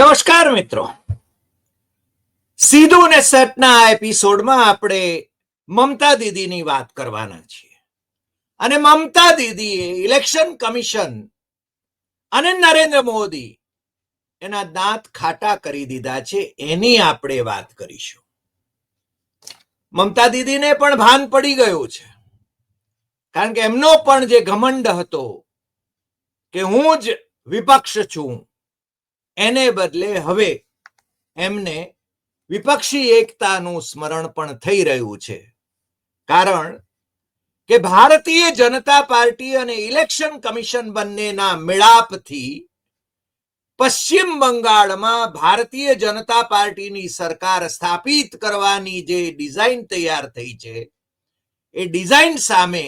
નમસ્કાર મિત્રો. સીધું ને સટના આ એપિસોડમાં આપણે મમતા દીદીની વાત કરવાના છીએ. અને મમતા દીદીએ ઇલેક્શન કમિશન અને નરેન્દ્ર મોદી એના દાંત ખાટા કરી દીધા છે એની આપણે વાત કરીશું. મમતા દીદીને પણ ભાન પડી ગયું છે. કારણ કે એમનો પણ જે ઘમંડ હતો કે હું જ વિપક્ષ છું એને બદલે હવે એમને વિપક્ષી એકતાનું સ્મરણ પણ થઈ રહ્યું છે. કારણ કે ભારતીય જનતા પાર્ટી અને ઇલેક્શન કમિશન બંનેના મેળાપથી પશ્ચિમ બંગાળમાં ભારતીય જનતા પાર્ટીની સરકાર સ્થાપિત કરવાની જે ડિઝાઇન તૈયાર થઈ છે, એ ડિઝાઇન સામે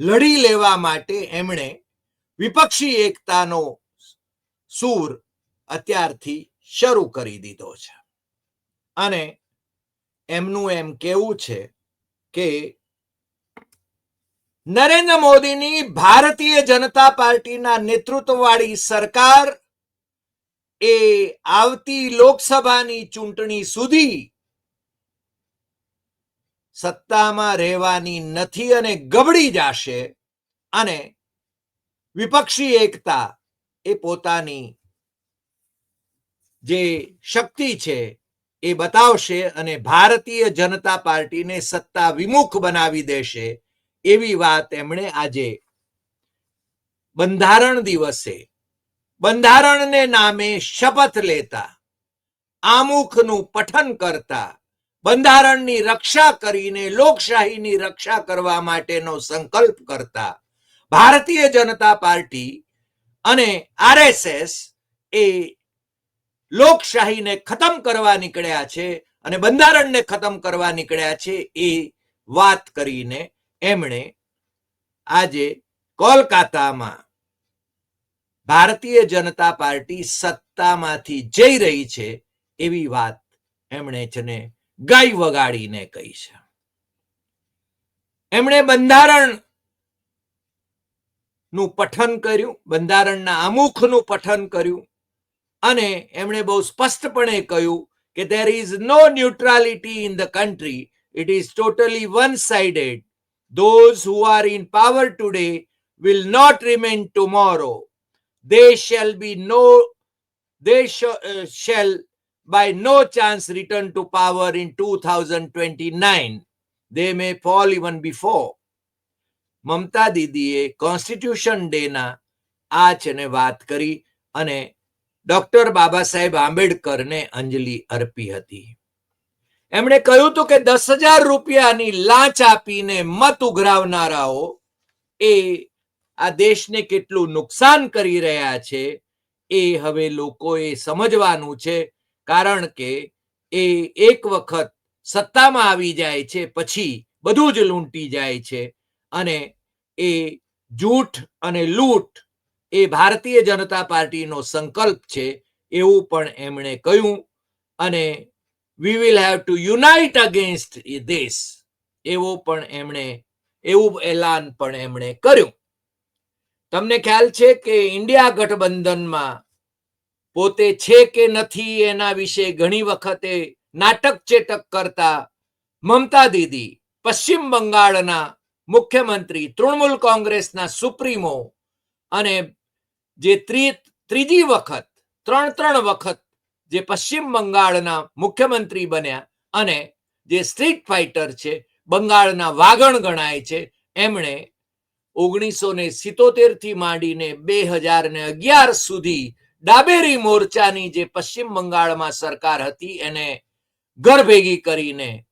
લડી લેવા માટે એમણે વિપક્ષી એકતાનો સૂર અત્યારથી શરૂ કરી દીધો છે. અને એમનું એમ કેવું છે કે નરેન્દ્ર મોદીની ભારતીય જનતા પાર્ટીના નેતૃત્વવાળી સરકાર એ આવતી લોકસભાની ચૂંટણી સુધી સત્તામાં રહેવાની નથી અને ગબડી જશે અને વિપક્ષી એકતા એ પોતાની જે શક્તિ છે એ બતાવશે અને ભારતીય જનતા પાર્ટીને સત્તા વિમુખ બનાવી દેશે એવી વાત એમણે આજે બંધારણ દિવસે, બંધારણને નામે શપથ લેતા, આમુખનું પઠન કરતા, બંધારણની રક્ષા કરીને, લોકશાહીની રક્ષા કરવા માટેનો સંકલ્પ કરતા, ભારતીય જનતા પાર્ટી અને આરએસએસ એ લોકશાહીને ખતમ કરવા નીકળ્યા છે અને બંધારણને ખતમ કરવા નીકળ્યા છે એ વાત કરીને એમણે આજે કોલકાતામાં ભારતીય જનતા પાર્ટી સત્તામાંથી જઈ રહી છે એવી વાત એમણે છે ને ગાય વગાડીને કહી છે. એમણે બંધારણનું પઠન કર્યું, બંધારણના અમુખનું પઠન કર્યું અને એમણે બહુ સ્પષ્ટપણે કહ્યું કે there is no neutrality in the country it is totally one sided those who are in power today will not remain tomorrow they shall be no they sh- uh, shall by no chance return to power in 2029 they may fall even before Mamata દીદીએ constitution ડેના આ છે ને વાત કરી અને doctor Baba Saheb આંબેડકરને અંજલિ અર્પી હતી. એમણે કહ્યું હતું કે દસ હજાર રૂપિયાની લાંચ આપીને મત ઉઘરાવનારાઓ એ આ દેશને કેટલું નુકસાન કરી રહ્યા છે એ હવે લોકોએ સમજવાનું છે, કારણ કે એ એક વખત સત્તામાં આવી જાય છે, પછી બધું જ લૂંટી જાય છે અને એ જૂઠ અને લૂંટ એ ભારતીય જનતા પાર્ટીનો સંકલ્પ છે એવું પણ એમણે કહ્યું અને we will have to unite against દેશ એવો પણ એમણે, એવું એલાન પણ એમણે કર્યું. તમને ખ્યાલ છે કે ઇન્ડિયા ગઠબંધનમાં પોતે છે કે નથી એના વિશે ઘણી વખતે નાટક ચેટક કરતા મમતા દીદી, પશ્ચિમ બંગાળના મુખ્યમંત્રી, તૃણમૂલ કોંગ્રેસના સુપ્રીમો અને જે ત્રી- ત્રીજી વખત, ત્રણ ત્રણ વખત જે પશ્ચિમ બંગાળના મુખ્યમંત્રી બન્યા અને જે સ્ટ્રીટ ફાઇટર છે, બંગાળના વાગણ ગણાય છે, એમણે ઓગણીસો ને સિત્તોતેરથી માંડીને બે હજાર ને અગિયાર સુધી ડાબેરી મોરચાની જે પશ્ચિમ બંગાળમાં સરકાર હતી, એને ઘર ભેગી કરીને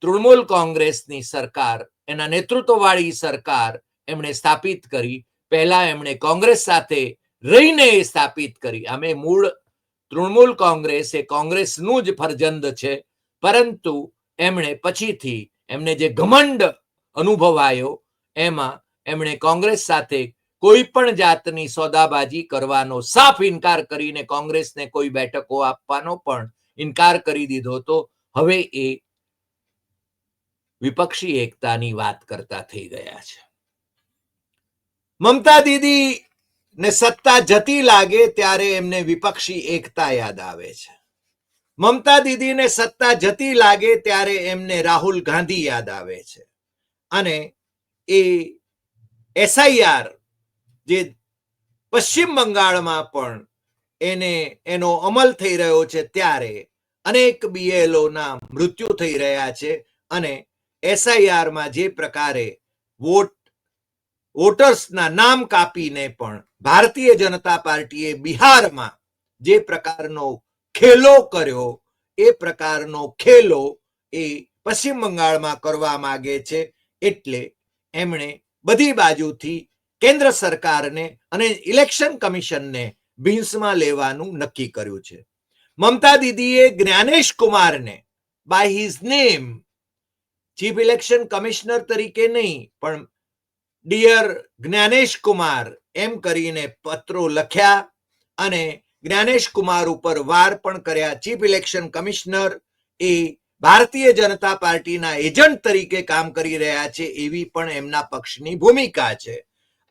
તૃણમૂલ કોંગ્રેસની સરકાર, એના નેતૃત્વવાળી સરકાર એમણે સ્થાપિત કરી. પહેલા એમણે કોંગ્રેસ સાથે રહીને સ્થાપિત કરી. અમે મૂળ તૃણમૂલ કોંગ્રેસ એ કોંગ્રેસનું જ ફરજંદ છે. પરંતુ એમણે પછીથી એમને જે ઘમંડ અનુભવાયો, એમાં એમણે કોંગ્રેસ સાથે કોઈ પણ જાતની સોદાબાજી કરવાનો સાફ ઇનકાર કરીને કોંગ્રેસને કોઈ બેઠકો આપવાનો પણ ઇનકાર કરી દીધો તો હવે એ વિપક્ષી એકતાની વાત કરતા થઈ ગયા છે. મમતા દીદી ને સત્તા જતી લાગે ત્યારે એમને વિપક્ષી એકતા યાદ આવે છે. મમતા દીદીને સત્તા જતી લાગે ત્યારે એમને રાહુલ ગાંધી યાદ આવે છે. અને એ એસઆઈઆર જે પશ્ચિમ બંગાળમાં પણ એને, એનો અમલ થઈ રહ્યો છે ત્યારે અનેક બીએલઓના મૃત્યુ થઈ રહ્યા છે અને એસઆઈઆરમાં જે પ્રકારે વોટ વોટર્સના નામ કાપીને પણ ભારતીય જનતા પાર્ટીએ બિહારમાં જે પ્રકારનો ખેલો કર્યો, એ પ્રકારનો ખેલો એ પશ્ચિમ બંગાળમાં કરવા માંગે છે એટલે એમણે બધી બાજુથી કેન્દ્ર સરકારને અને ઇલેક્શન કમિશનને ભીંસમાં લેવાનું નક્કી કર્યું છે. મમતા દીદીએ જ્ઞાનેશ કુમારને by his name chief election commissioner તરીકે નહીં, પણ ડિયર જ્ઞાનેશ કુમાર એમ કરીને પત્રો લખ્યા અને જ્ઞાનેશ કુમાર ઉપર વાર પણ કર્યા. ચીફ ઇલેક્શન કમિશનર એ ભારતીય જનતા પાર્ટીના એજન્ટ તરીકે કામ કરી રહ્યા છે એવી પણ એમના પક્ષની ભૂમિકા છે.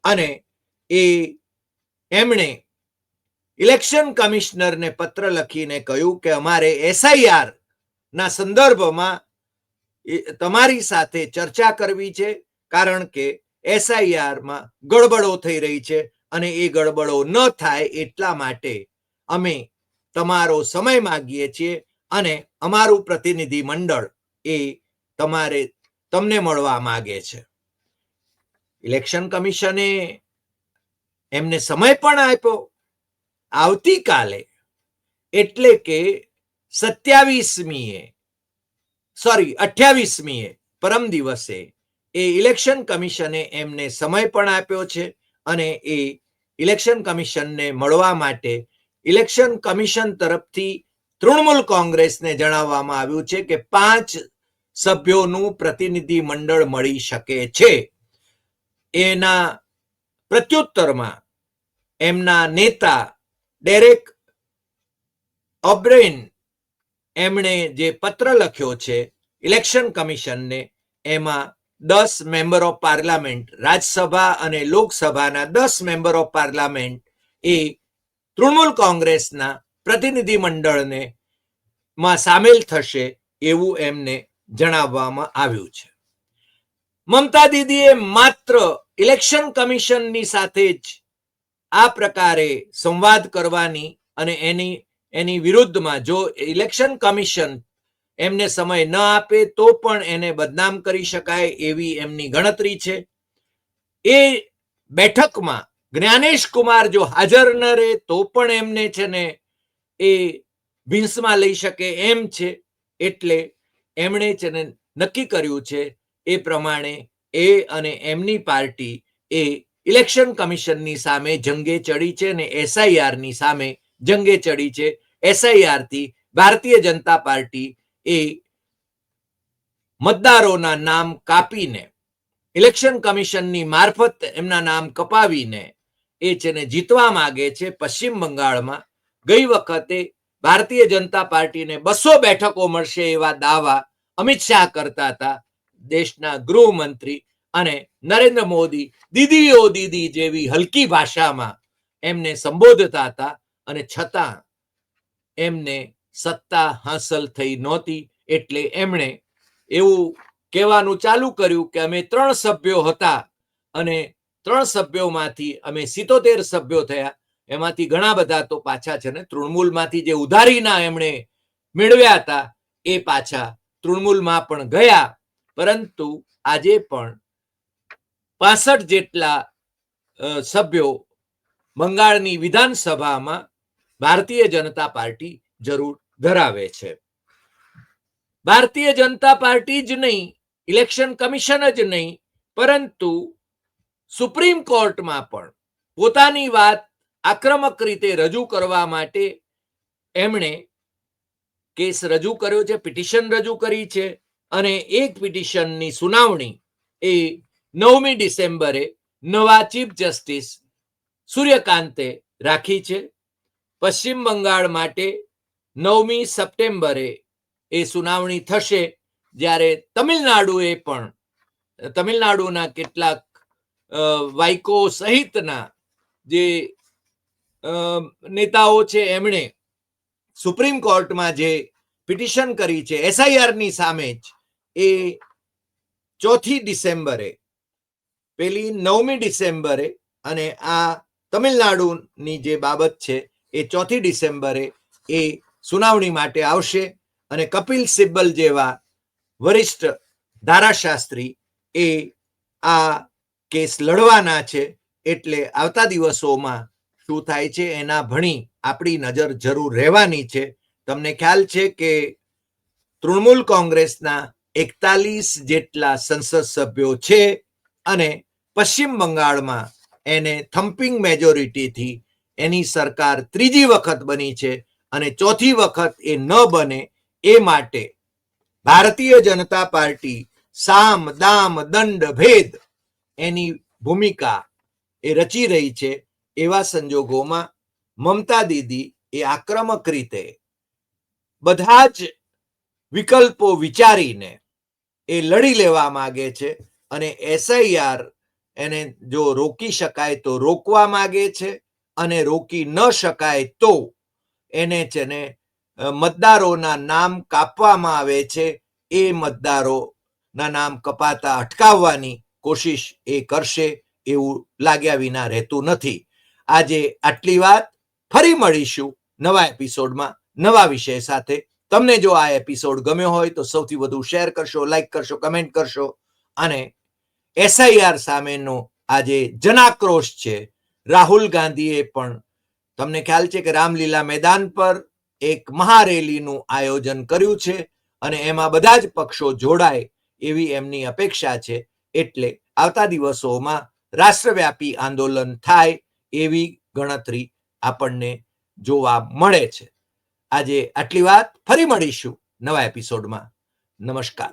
અને એ એમણે ઇલેક્શન કમિશનરને પત્ર લખીને કહ્યું કે અમારે એસઆઈઆર ના સંદર્ભમાં તમારી સાથે ચર્ચા કરવી છે કારણ કે એસઆઈઆરમાં ગડબડો થઈ રહી છે અને એ ગડબડો ન થાય એટલા માટે અમે તમારો સમય માગીએ છીએ અને અમારું પ્રતિનિધિ મંડળ એ તમારે તમને મળવા માગે છે. ઇલેક્શન કમિશને એમને સમય પણ આપ્યો. આવતીકાલે એટલે કે સત્યાવીસમીએ સોરી અઠ્યાવીસમીએ પરમ દિવસે એ ઇલેક્શન કમિશને એમને સમય પણ આપ્યો છે અને એ ઇલેક્શન કમિશનને મળવા માટે ઇલેક્શન કમિશન તરફથી તૃણમૂલ કોંગ્રેસને જણાવવામાં આવ્યું છે કે પાંચ સભ્યોનું પ્રતિનિધિ મંડળ મળી શકે છે. એના પ્રત્યુત્તરમાં એમના નેતા ડેરેક ઓબ્રેન એમણે જે પત્ર લખ્યો છે ઇલેક્શન કમિશનને, એમાં દસ મેમ્બર ઓફ પાર્લામેન્ટ, રાજ્યસભા અને લોકસભાના દસ મેમ્બર ઓફ પાર્લામેન્ટ એ તૃણમૂલ કોંગ્રેસના પ્રતિનિધિ મંડળને માં સામેલ થશે એવું એમને જણાવવામાં આવ્યું છે. મમતા દીદીએ માત્ર ઇલેક્શન કમિશનની સાથે જ આ પ્રકારે સંવાદ કરવાની અને એની એની વિરુદ્ધમાં જો ઇલેક્શન કમિશન એમને સમય ન આપે તો પણ એને બદનામ કરી શકાય એવી એમની ગણતરી છે. એ બેઠકમાં જ્ઞાનેશ કુમાર જો હાજર ન રહે તો પણ એમને છે ને એ ભીંસમાં લઈ શકે એમ છે. એટલે એમણે છે ને નક્કી કર્યું છે એ પ્રમાણે એ અને એમની પાર્ટી એ ઇલેક્શન કમિશનની સામે જંગે ચડી છે અને એસઆઈઆરની સામે જંગે ચડી છે. એસઆઈઆરથી ભારતીય જનતા પાર્ટી એ મતદારોના નામ કાપીને ઇલેક્શન કમિશનની મારફત એમના નામ કપાવીને એ છે જીતવા માંગે છે પશ્ચિમ બંગાળમાં, ગઈ વખતે ભારતીય જનતા પાર્ટીને બસો બેઠકો મળશે એવા દાવા અમિત શાહ કરતા હતા દેશના ગૃહમંત્રી અને નરેન્દ્ર મોદી, દીદીઓ દીદી જેવી હલકી ભાષામાં એમને સંબોધતા હતા અને છતાં એમને સત્તા હાંસલ થઈ નહોતી એટલે એમણે એવું કહેવાનું ચાલુ કર્યું કે અમે ત્રણ સભ્યો હતા અને ત્રણ સભ્યોમાંથી અમે સિત્તોતેર સભ્યો થયા. એમાંથી ઘણા બધા તો પાછા છે ને તૃણમૂલમાંથી જે ઉધારીના એમણે મેળવ્યા હતા એ પાછા તૃણમૂલમાં પણ ગયા. પરંતુ આજે પણ પાસઠ જેટલા સભ્યો બંગાળની વિધાનસભામાં ભારતીય જનતા પાર્ટી જરૂર ધરાવે છે. ભારતીય જનતા પાર્ટી જ નહીં, ઇલેક્શન કમિશન જ નહીં, પરંતુ સુપ્રીમ કોર્ટમાં પણ પોતાની વાત આક્રમક રીતે રજૂ કરવા માટે એમણે કેસ રજૂ કર્યો છે, પિટિશન રજૂ કરી છે અને એક પિટિશનની સુનાવણી એ નવમી ડિસેમ્બરે નવા ચીફ જસ્ટિસ સૂર્યકાંતે રાખી છે. પશ્ચિમ બંગાળ માટે નવમી સપ્ટેમ્બરે એ સુનાવણી થશે જ્યારે તમિલનાડુએ પણ, તમિલનાડુના કેટલાક વાઇકો સહિતના જે નેતાઓ છે એમણે સુપ્રીમ કોર્ટમાં જે પિટિશન કરી છે, એસઆઈઆરની સામે જ એ ચોથી ડિસેમ્બરે, પેલી નવમી ડિસેમ્બરે અને આ તમિલનાડુની જે બાબત છે એ ચોથી ડિસેમ્બરે એ સુનાવણી માટે આવશે અને કપિલ સિબ્બલ જેવા વરિષ્ઠ ધારાશાસ્ત્રી એ આ કેસ લડવાના છે એટલે આવતા દિવસોમાં શું થાય છે એના ભણી આપણી નજર જરૂર રહેવાની છે. તમને ખ્યાલ છે કે તૃણમૂલ કોંગ્રેસના એકતાલીસ જેટલા સંસદ સભ્યો છે અને પશ્ચિમ બંગાળમાં એને થમ્પિંગ મેજોરિટીથી એની સરકાર ત્રીજી વખત બની છે. અને ચોથી વખત એ ન બને એ માટે ભારતીય જનતા પાર્ટી સામ, દામ, દંડ, ભેદ એની ભૂમિકા એ રચી રહી છે એવા સંજોગોમાં મમતા દીદી એ આક્રમક રીતે બધા જ વિકલ્પો વિચારીને એ લડી લેવા માંગે છે અને એસઆઈઆર એને જો રોકી શકાય તો રોકવા માંગે છે અને રોકી ન શકાય તો એને છે ને મતદારોના નામ કાપવામાં આવે છે. એ મતદારોના નામ કપાતા અટકાવવાની કોશિશ એ કરશે એવું લાગ્યા વિના રહેતું નથી. આજે આટલી વાત. ફરી મળીશું નવા એપિસોડમાં નવા વિષય સાથે. તમને જો આ એપિસોડ ગમ્યો હોય તો સૌથી વધુ શેર કરશો, લાઈક કરશો, કમેન્ટ કરશો અને એસઆઈઆર સામેનો આજે જનાક્રોશ છે. રાહુલ ગાંધીએ પણ તમને ખ્યાલ છે કે રામલીલા મેદાન પર એક મહારેલીનું આયોજન કર્યું છે અને એમાં બધા જ પક્ષો જોડાય એવી એમની અપેક્ષા છે. એટલે આવતા દિવસોમાં રાષ્ટ્રવ્યાપી આંદોલન થાય એવી ગણતરી આપણને જોવા મળે છે. આજે આટલી વાત. ફરી મળીશું નવા એપિસોડમાં. નમસ્કાર.